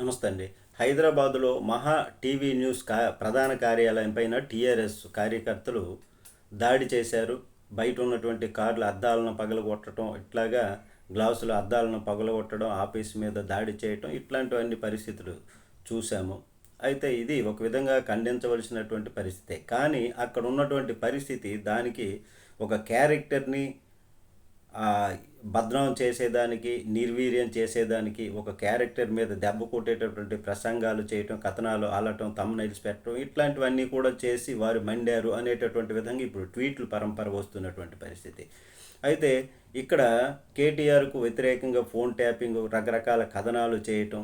నమస్తే అండి హైదరాబాదులో మహా టీవీ న్యూస్ కా ప్రధాన కార్యాలయం పైన టీఆర్ఎస్ కార్యకర్తలు దాడి చేశారు. బయట ఉన్నటువంటి కార్ల అద్దాలను పగలగొట్టడం ఇట్లాగా గ్లాసుల అద్దాలను పగలగొట్టడం ఆఫీస్ మీద దాడి చేయటం ఇట్లాంటివన్నీ పరిస్థితులు చూసాము అయితే ఇది ఒక విధంగా ఖండించవలసినటువంటి పరిస్థితే. కానీ అక్కడ ఉన్నటువంటి పరిస్థితి దానికి ఒక క్యారెక్టర్ని భద్రం చేసేదానికి నిర్వీర్యం చేసేదానికి ఒక క్యారెక్టర్ మీద దెబ్బ కొట్టేటటువంటి ప్రసంగాలు చేయటం కథనాలు ఆలటం తమ్నైల్స్ పెట్టడం ఇట్లాంటివన్నీ కూడా చేసి వారు మండారు అనేటటువంటి విధంగా ఇప్పుడు ట్వీట్లు పరంపర వస్తున్నటువంటి పరిస్థితి. అయితే ఇక్కడ కేటీఆర్కు వ్యతిరేకంగా ఫోన్ ట్యాపింగ్ రకరకాల కథనాలు చేయటం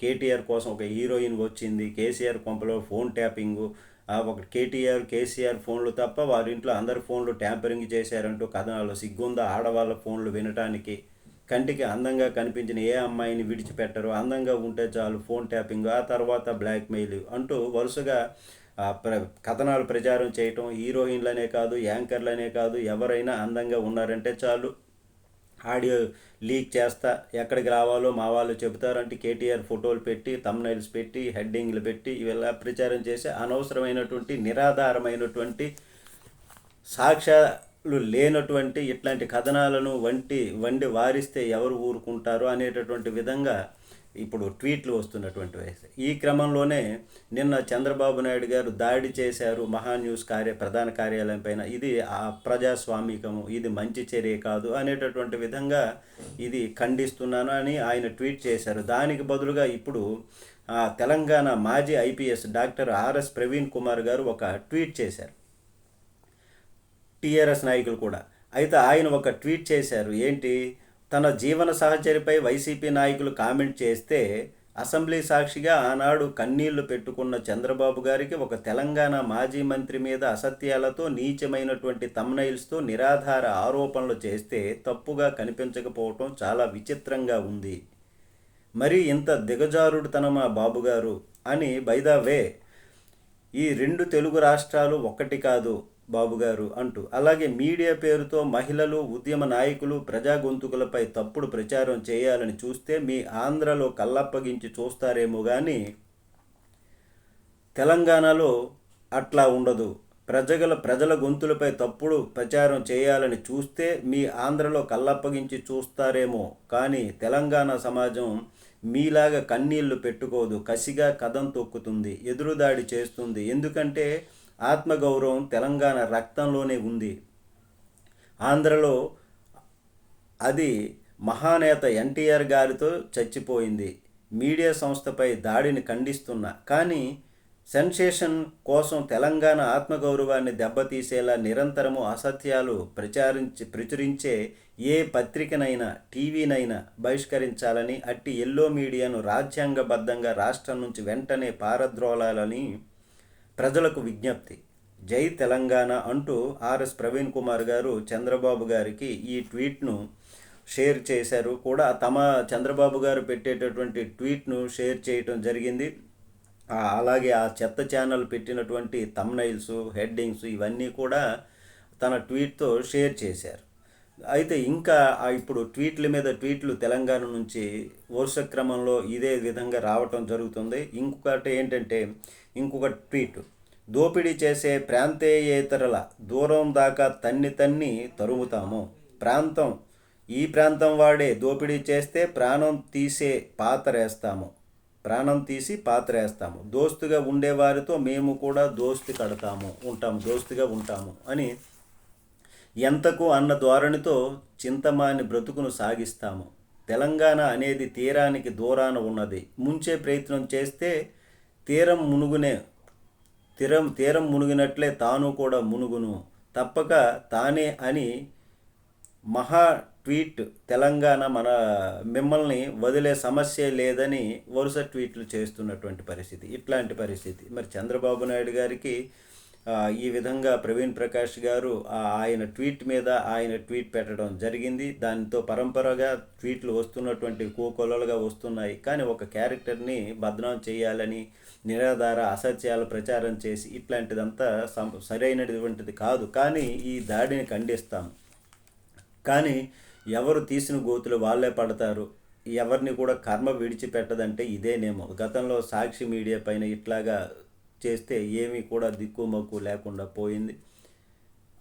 కేటీఆర్ కోసం ఒక హీరోయిన్ వచ్చింది కేసీఆర్ కొంపలో ఫోన్ ట్యాపింగు ఒక కేటీఆర్ కేసీఆర్ ఫోన్లు తప్ప వారింట్లో అందరు అందరి ఫోన్లు ట్యాంపరింగ్ చేశారంటూ కథనాలు సిగ్గుందా ఆడవాళ్ళ ఫోన్లు వినటానికి? కంటికి అందంగా కనిపించిన ఏ అమ్మాయిని విడిచిపెట్టరు? అందంగా ఉంటే చాలు ఫోన్ ట్యాపింగ్ ఆ తర్వాత బ్లాక్మెయిల్ అంటూ వరుసగా ప్ర కథనాలు ప్రచారం చేయటం హీరోయిన్లనే కాదు యాంకర్లనే కాదు ఎవరైనా అందంగా ఉన్నారంటే చాలు ఆడియో లీక్ చేస్తా ఎక్కడికి రావాలో మా వాళ్ళు చెబుతారంటే కేటీఆర్ ఫోటోలు పెట్టి తమ్నైల్స్ పెట్టి హెడ్డింగ్లు పెట్టి ఇవెలా ప్రచారం చేసి అనవసరమైనటువంటి నిరాధారమైనటువంటి సాక్ష్యాలు లేనటువంటి ఇట్లాంటి కథనాలను వంటి వండి వారిస్తే ఎవరు ఊరుకుంటారు అనేటటువంటి విధంగా ఇప్పుడు ట్వీట్లు వస్తున్నటువంటి వయసు. ఈ క్రమంలోనే నిన్న చంద్రబాబు నాయుడు గారు దాడి చేశారు మహాన్యూస్ కార్య ప్రధాన కార్యాలయం పైన. ఇది ఆ ప్రజాస్వామికము ఇది మంచి చర్య కాదు అనేటటువంటి విధంగా ఇది ఖండిస్తున్నాను అని ఆయన ట్వీట్ చేశారు. దానికి బదులుగా ఇప్పుడు తెలంగాణ మాజీ IPS doctor RS Praveen Kumar గారు ఒక ట్వీట్ చేశారు. టీఆర్ఎస్ నాయకులు కూడా. అయితే ఆయన ఒక ట్వీట్ చేశారు. ఏంటి? తన జీవన సహచరిపై వైసీపీ నాయకులు కామెంట్ చేస్తే అసెంబ్లీ సాక్షిగా ఆనాడు కన్నీళ్ళు పెట్టుకున్న చంద్రబాబు గారికి ఒక తెలంగాణ మాజీ మంత్రి మీద అసత్యాలతో నీచమైనటువంటి తమ్నైల్స్తో నిరాధార ఆరోపణలు చేస్తే తప్పుగా కనిపించకపోవటం చాలా విచిత్రంగా ఉంది. మరి ఇంత దిగజారుడుతనమా బాబుగారు అని బైదావే ఈ రెండు తెలుగు రాష్ట్రాలు ఒక్కటి కాదు బాబుగారు అంటూ. అలాగే మీడియా పేరుతో మహిళలు ఉద్యమ నాయకులు ప్రజా గొంతుకులపై తప్పుడు ప్రచారం చేయాలని చూస్తే మీ ఆంధ్రలో కళ్ళప్పగించి చూస్తారేమో కానీ తెలంగాణలో అట్లా ఉండదు. ప్రజల ప్రజల గొంతులపై తప్పుడు ప్రచారం చేయాలని చూస్తే మీ ఆంధ్రలో కళ్ళప్పగించి చూస్తారేమో. కానీ తెలంగాణ సమాజం మీలాగా కన్నీళ్ళు పెట్టుకోదు. కసిగా కథం తొక్కుతుంది. ఎదురుదాడి చేస్తుంది. ఎందుకంటే ఆత్మగౌరవం తెలంగాణ రక్తంలోనే ఉంది. ఆంధ్రలో అది మహానేత ఎన్టీఆర్ గారితో చచ్చిపోయింది. మీడియా సంస్థపై దాడిని ఖండిస్తున్నా. కానీ సెన్సేషన్ కోసం తెలంగాణ ఆత్మగౌరవాన్ని దెబ్బతీసేలా నిరంతరము అసత్యాలు ప్రచారించి ప్రచురించే ఏ పత్రికనైనా టీవీనైనా బహిష్కరించాలని అట్టి ఎల్లో మీడియాను రాజ్యాంగబద్ధంగా రాష్ట్రం నుంచి వెంటనే పారద్రోలాలని ప్రజలకు విజ్ఞప్తి. జై తెలంగాణ అంటూ ఆర్ఎస్ ప్రవీణ్ కుమార్ గారు చంద్రబాబు గారికి ఈ ట్వీట్ను షేర్ చేశారు. కూడా తమ చంద్రబాబు గారు పెట్టేటటువంటి ట్వీట్ను షేర్ చేయటం జరిగింది. అలాగే ఆ చెత్త ఛానల్ పెట్టినటువంటి తమ్నైల్స్ హెడ్డింగ్స్ ఇవన్నీ కూడా తన ట్వీట్తో షేర్ చేశారు. అయితే ఇంకా ఇప్పుడు ట్వీట్ల మీద ట్వీట్లు తెలంగాణ నుంచి వరుస క్రమంలో ఇదే విధంగా రావటం జరుగుతుంది. ఇంకొకటి ఏంటంటే ఇంకొక ట్వీట్. దోపిడీ చేసే ప్రాంతేయేతరల దూరం దాకా తన్ని తన్ని తరుముతాము. ప్రాంతం ఈ ప్రాంతం వాడే దోపిడీ చేస్తే ప్రాణం తీసే పాతరేస్తాము. ప్రాణం తీసి పాతరేస్తాము. దోస్తుగా ఉండేవారితో మేము కూడా దోస్తు కడతాము ఉంటాము దోస్తుగా ఉంటాము అని ఎంతకు అన్న ధోరణితో చింతమాని బ్రతుకును సాగిస్తాము. తెలంగాణ అనేది తీరానికి దూరాన ఉన్నది. ముంచే ప్రయత్నం చేస్తే తీరం మునుగునే తీరం తీరం మునిగినట్లే తాను కూడా మునుగును. తప్పక తానే అని మహా ట్వీట్ తెలంగాణ మన మిమ్మల్ని వదిలే సమస్య లేదని వరుస ట్వీట్లు చేస్తున్నటువంటి పరిస్థితి. ఇట్లాంటి పరిస్థితి. మరి చంద్రబాబు నాయుడు గారికి ఈ విధంగా ప్రవీణ్ ప్రకాష్ గారు ఆ, ఆయన ట్వీట్ మీద ఆయన ట్వీట్ పెట్టడం జరిగింది. దానితో పరంపరగా ట్వీట్లు వస్తున్నటువంటి కోకొలలుగా వస్తున్నాయి. కానీ ఒక క్యారెక్టర్ని బదనాం చేయాలని నిరాధార అసత్యాలు ప్రచారం చేసి ఇట్లాంటిదంతా సం- సరైనటువంటిది కాదు. కానీ ఈ దాడిని ఖండిస్తాం. కానీ ఎవరు తీసిన గోతులు వాళ్ళే పడతారు. ఎవరిని కూడా కర్మ విడిచిపెట్టదంటే ఇదేనేమో. గతంలో సాక్షి మీడియా పైన ఇట్లాగా చేస్తే ఏమీ కూడా దిక్కుమక్కు లేకుండా పోయింది.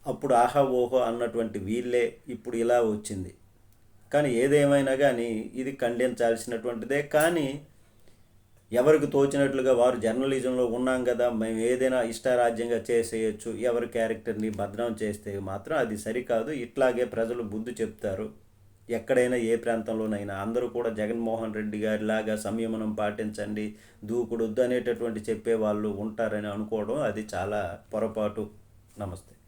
అప్పుడు ఆహా ఓహో అన్నటువంటి వీళ్ళే ఇప్పుడు ఇలా వచ్చింది. కానీ ఏదేమైనా కానీ ఇది ఖండించాల్సినటువంటిదే. కానీ ఎవరికి తోచినట్లుగా వారు జర్నలిజంలో ఉన్నాం కదా మేము ఏదైనా ఇష్టారాజ్యంగా చేసేయచ్చు ఎవరి క్యారెక్టర్ని భద్రం చేస్తే మాత్రం అది సరికాదు. ఇట్లాగే ప్రజలు బుద్ధి చెప్తారు. ఎక్కడైనా ఏ ప్రాంతంలోనైనా అందరూ కూడా జగన్మోహన్ రెడ్డి గారిలాగా సంయమనం పాటించండి దూకుడొద్దు అనేటటువంటి చెప్పే వాళ్ళు ఉంటారని అనుకోవడం అది చాలా పొరపాటు. నమస్తే.